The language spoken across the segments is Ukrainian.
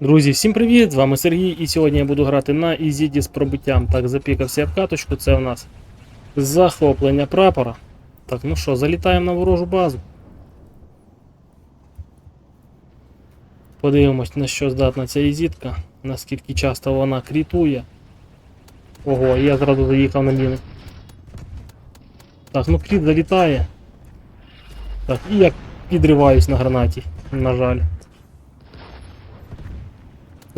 Друзі, всім привіт! З вами Сергій, і сьогодні я буду грати на Ізіді з пробиттям. Так, запікався я в каточку, це у нас захоплення прапора. Так, ну що, залітаємо на ворожу базу. Подивимось, на що здатна ця ізітка, наскільки часто вона крітує. Ого, я зразу заїхав на міни. Так, ну кріт залітає. Так, і я підриваюсь на гранаті, на жаль.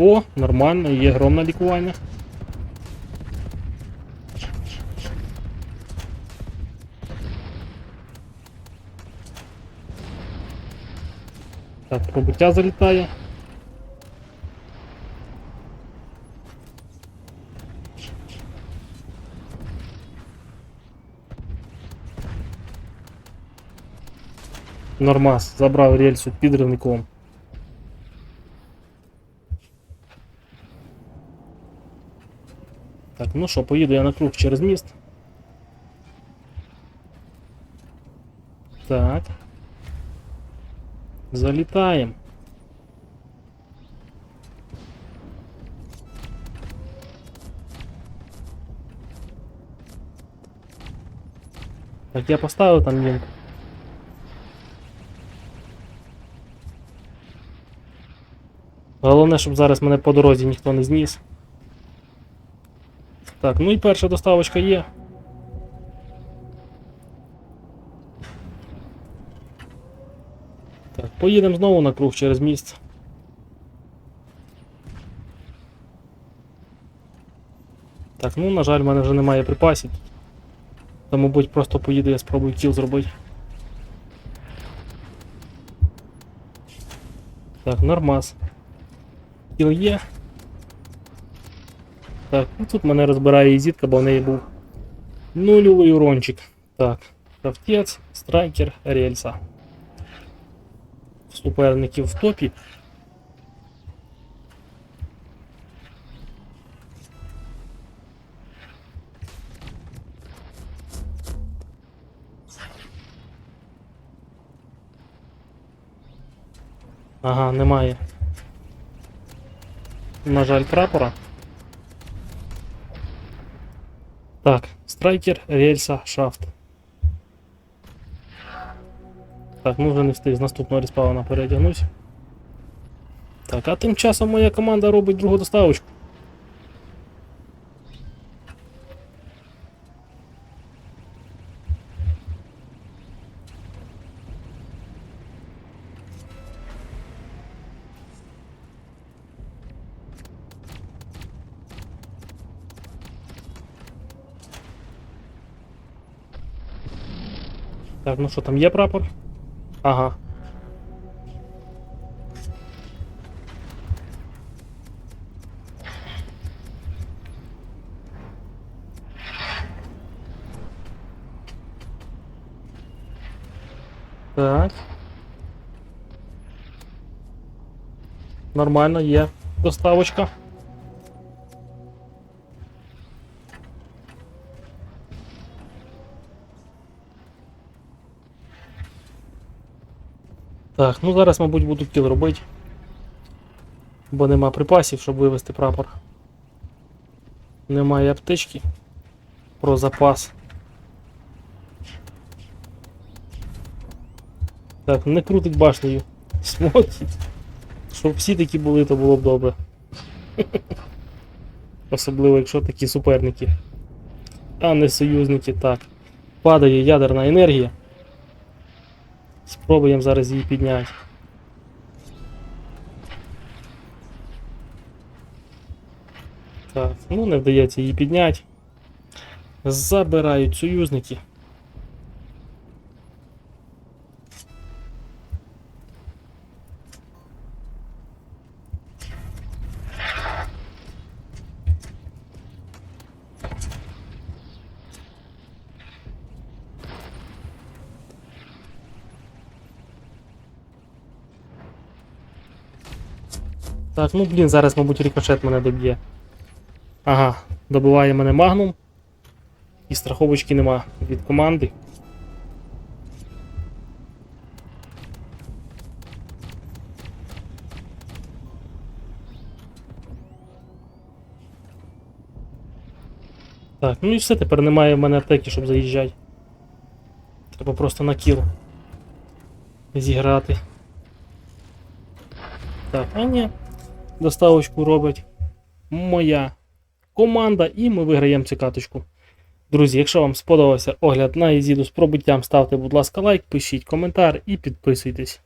О, нормально, є гром на лікування. Так, пробуття залітає. Нормас, забрав рельсу підривником. Так, ну що, поїду я на круг через міст. Так. Залітаємо. Так, я поставив там мінку. Головне, щоб зараз мене по дорозі ніхто не зніс. Так, ну і перша доставочка є. Так, поїдемо знову на круг через міст. Так, ну, на жаль, в мене вже немає припасів. То, мабуть, просто поїду, я спробую кіл зробити. Так, нормас. Кіл є. Так, ну тут мене розбирає ізітка, бо в неї був нульовий урончик. Так, крафтець, страйкер, рельса. Суперників в топі. Ага, немає. На жаль, прапора. Так, страйкер, рельса, шафт. Так, ну вже не встиг з наступного респауна переодягнусь. Так, а тим часом моя команда робить другу доставочку. Так, ну що там є прапор? Ага. Так. Нормально, є доставочка. Так, ну зараз, мабуть, буду кіл робити. Бо нема припасів, щоб вивести прапор. Немає аптечки. Про запас. Так, не крутить башнею. Смотрить. Щоб всі такі були, то було б добре. Особливо, якщо такі суперники. А не союзники. Так. Падає ядерна енергія. Спробуємо зараз її підняти. Так, ну не вдається її підняти. Забирають союзники. Так, ну блін, зараз, мабуть, рікошет мене доб'є. Ага, добиває мене магнум. І страховочки нема від команди. Так, ну і все, тепер немає в мене аптеки, щоб заїжджати. Треба просто на кіл зіграти. Так, а ні. Доставочку робить моя команда, і ми виграємо цю каточку. Друзі, якщо вам сподобався огляд на Ізіду з пробиттям, ставте, будь ласка, лайк, пишіть коментар і підписуйтесь.